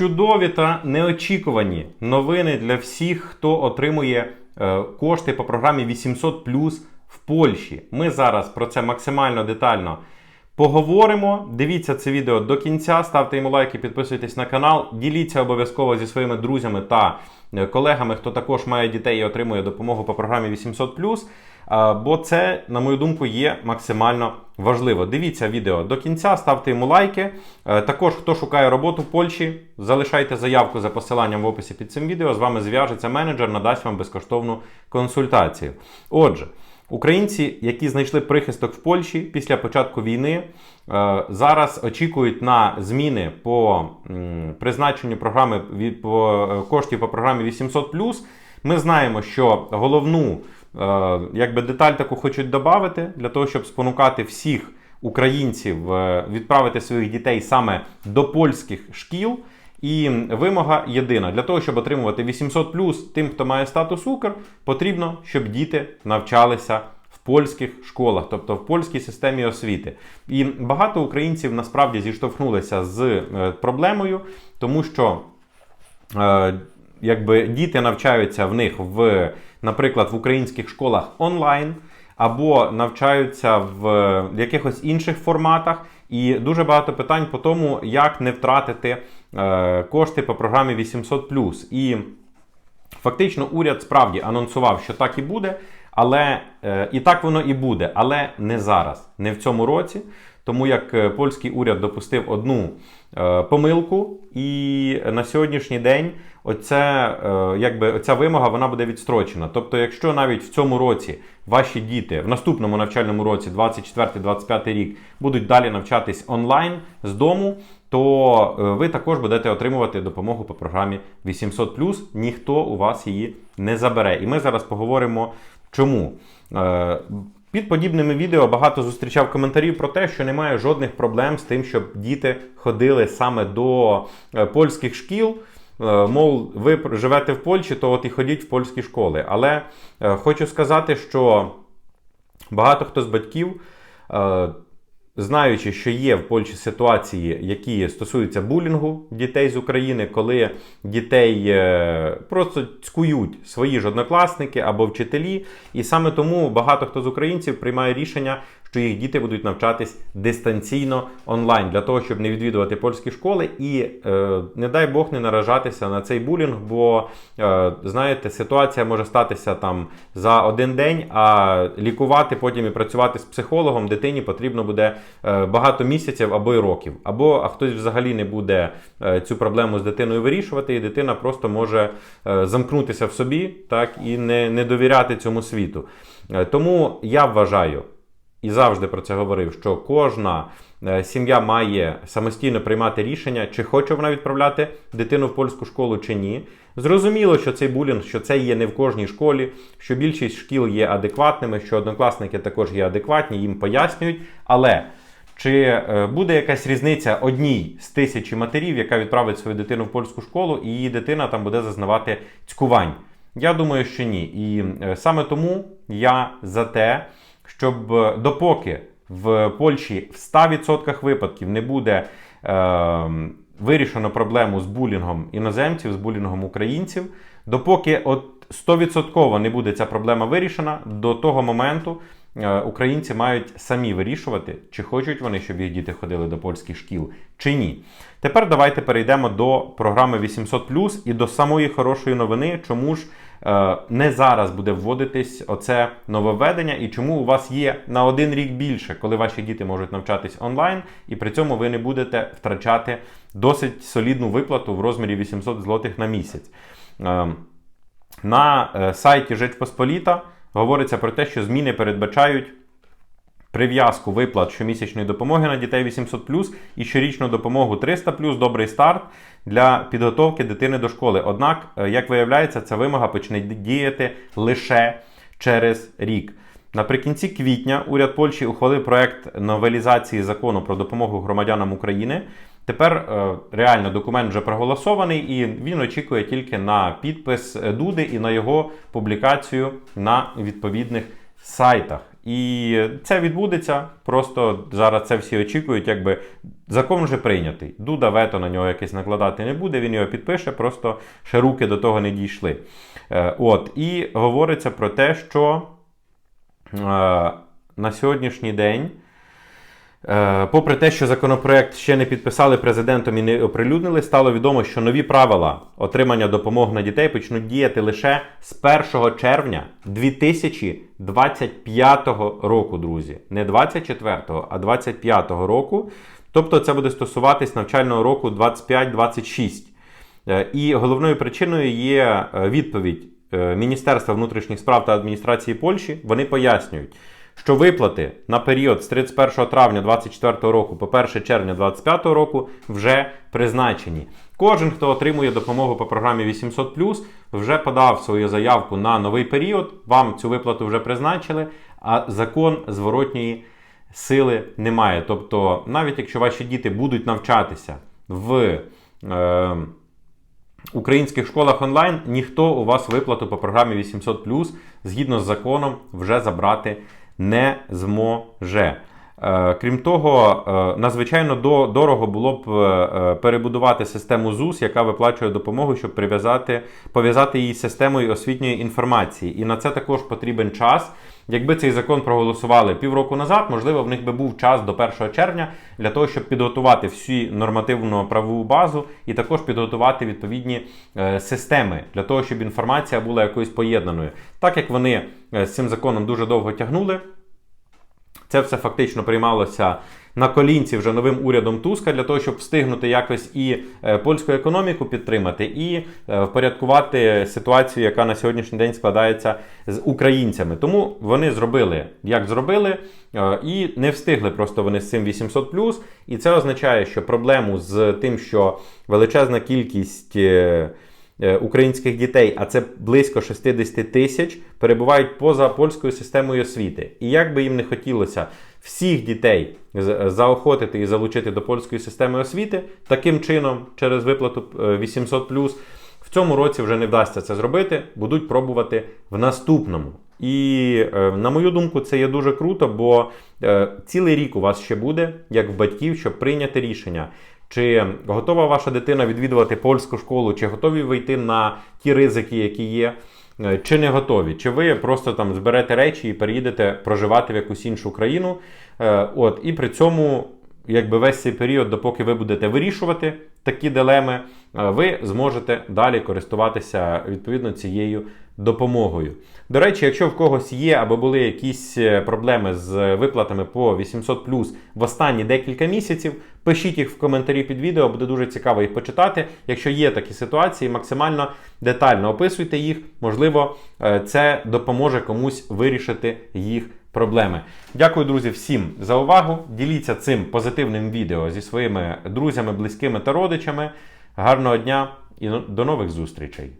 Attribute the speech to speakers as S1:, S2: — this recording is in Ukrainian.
S1: Чудові та неочікувані новини для всіх, хто отримує е, кошти по програмі 800 в Польщі. Ми зараз про це максимально детально поговоримо. Дивіться це відео до кінця, ставте йому лайки, підписуйтесь на канал, діліться обов'язково зі своїми друзями та е, колегами, хто також має дітей і отримує допомогу по програмі 800 а, Бо це, на мою думку, є максимально важливо. Дивіться відео до кінця, ставте йому лайки. Е, Також, хто шукає роботу в Польщі, залишайте заявку за посиланням в описі під цим відео. З вами зв'яжеться менеджер, надасть вам безкоштовну консультацію. Отже, українці, які знайшли прихисток в Польщі після початку війни, е, зараз очікують на зміни по призначенню програми від- по е, коштів по програмі 800 Ми знаємо, що головну е, якби деталь таку хочуть додати для того, щоб спонукати всіх українців відправити своїх дітей саме до польських шкіл. І вимога єдина: для того, щоб отримувати 800 тим, хто має статус Укр, потрібно, щоб діти навчалися в польських школах, тобто в польській системі освіти. І багато українців насправді зіштовхнулися з е, проблемою, тому що е, якби діти навчаються в них в, наприклад, в українських школах онлайн. Або навчаються в якихось інших форматах, і дуже багато питань по тому, як не втратити е, кошти по програмі 800 І фактично уряд справді анонсував, що так і буде, але е, і так воно і буде, але не зараз, не в цьому році. Тому як е, польський уряд допустив одну е, помилку, і на сьогоднішній день оце, е, якби, оця вимога вона буде відстрочена. Тобто, якщо навіть в цьому році ваші діти в наступному навчальному році, 24-25 рік, будуть далі навчатись онлайн з дому, то ви також будете отримувати допомогу по програмі 800 Ніхто у вас її не забере. І ми зараз поговоримо, чому. Під подібними відео багато зустрічав коментарів про те, що немає жодних проблем з тим, щоб діти ходили саме до е, польських шкіл. Е, Мов, ви живете в Польщі, то от і ходіть в польські школи. Але е, хочу сказати, що багато хто з батьків, знаючи, що є в Польщі ситуації, які стосуються булінгу дітей з України, коли дітей е, просто цькують свої ж однокласники або вчителі, і саме тому багато хто з українців приймає рішення, що їх діти будуть навчатись дистанційно онлайн для того, щоб не відвідувати польські школи і, е, не дай Бог, не наражатися на цей булінг, бо е, знаєте, ситуація може статися там за один день, а лікувати потім і працювати з психологом дитині потрібно буде е, багато місяців або й років. Або а хтось взагалі не буде е, цю проблему з дитиною вирішувати, і дитина просто може е, замкнутися в собі, так і не, не довіряти цьому світу. Е, Тому я вважаю і завжди про це говорив, що кожна е, сім'я має самостійно приймати рішення, чи хоче вона відправляти дитину в польську школу чи ні. Зрозуміло, що цей булінг, що це є не в кожній школі, що більшість шкіл є адекватними, що однокласники також є адекватні, їм пояснюють. Але чи е, буде якась різниця одній з тисячі матерів, яка відправить свою дитину в польську школу, і її дитина там буде зазнавати цькувань? Я думаю, що ні. І е, саме тому я за те, щоб е, допоки в Польщі в 100% випадків не буде е, вирішено проблему з булінгом іноземців, з булінгом українців, допоки от 100% не буде ця проблема вирішена, до того моменту е, українці мають самі вирішувати, чи хочуть вони, щоб їх діти ходили до польських шкіл, чи ні. Тепер давайте перейдемо до програми 800 і до самої хорошої новини, чому ж не зараз буде вводитись оце нововведення, і чому у вас є на один рік більше, коли ваші діти можуть навчатись онлайн, і при цьому ви не будете втрачати досить солідну виплату в розмірі 800 злотих на місяць. Е, на е, сайті Жечпосполіта говориться про те, що зміни передбачають прив'язку виплат щомісячної допомоги на дітей 800 і щорічну допомогу 300 добрий старт для підготовки дитини до школи. Однак, е, як виявляється, ця вимога почне діяти лише через рік. Наприкінці квітня уряд Польщі ухвалив проект новелізації закону про допомогу громадянам України. Тепер е, реально документ вже проголосований, і він очікує тільки на підпис Дуди і на його публікацію на відповідних сайтах. І це відбудеться. Просто зараз це всі очікують, якби закон вже прийнятий. Дуда вето на нього якесь накладати не буде, він його підпише, просто ще руки до того не дійшли. Е, От, і говориться про те, що е, на сьогоднішній день. Е, Попри те, що законопроект ще не підписали президентом і не оприлюднили, стало відомо, що нові правила отримання допомоги на дітей почнуть діяти лише з 1 червня 2025 року, друзі. Не 24-го, а 25-го року. Тобто це буде стосуватись навчального року 25-26. Е, І головною причиною є е, відповідь Міністерства внутрішніх справ та адміністрації Польщі. Вони пояснюють, що виплати на період з 31 травня 2024 року по 1 червня 2025 року вже призначені. Кожен, хто отримує допомогу по програмі 800 вже подав свою заявку на новий період. Вам цю виплату вже призначили, а закон зворотньої сили немає. Тобто, навіть якщо ваші діти будуть навчатися в е, українських школах онлайн, ніхто у вас виплату по програмі 800 згідно з законом вже забрати не зможе. Е, Крім того, е, надзвичайно дорого було б е, перебудувати систему ЗУС, яка виплачує допомогу, щоб прив'язати, пов'язати її з системою освітньої інформації. І на це також потрібен час. Якби цей закон проголосували півроку назад, можливо, в них би був час до 1 червня для того, щоб підготувати всю нормативну правову базу і також підготувати відповідні системи для того, щоб інформація була якоюсь поєднаною. Так як вони з цим законом дуже довго тягнули, це все фактично приймалося на колінці вже новим урядом Туска для того, щоб встигнути якось і е, польську економіку підтримати, і е, впорядкувати ситуацію, яка на сьогоднішній день складається з українцями. Тому вони зробили, як зробили, е, і не встигли просто вони з цим 800+. І це означає, що проблему з тим, що величезна кількість. Е, українських дітей, а це близько 60 тисяч, перебувають поза польською системою освіти. І як би їм не хотілося всіх дітей заохотити і залучити до польської системи освіти, таким чином, через виплату е, 800 в цьому році вже не вдасться це зробити, будуть пробувати в наступному. І е, на мою думку, це є дуже круто, бо цілий рік у вас ще буде, як в батьків, щоб прийняти рішення. Чи готова ваша дитина відвідувати польську школу, чи готові ви йти на ті ризики, які є, е, чи не готові? Чи ви просто там зберете речі і переїдете проживати в якусь іншу країну? Е, От, і при цьому, якби весь цей період, допоки ви будете вирішувати такі дилеми, е, ви зможете далі користуватися відповідно цією допомогою. До речі, якщо в когось є або були якісь е, проблеми з виплатами по 800 в останні декілька місяців, пишіть їх в коментарі під відео, буде дуже цікаво їх почитати. Якщо є такі ситуації, максимально детально описуйте їх. Можливо, е, це допоможе комусь вирішити їх проблеми. Дякую, друзі, всім за увагу. Діліться цим позитивним відео зі своїми друзями, близькими та родичами. Гарного дня і до нових зустрічей!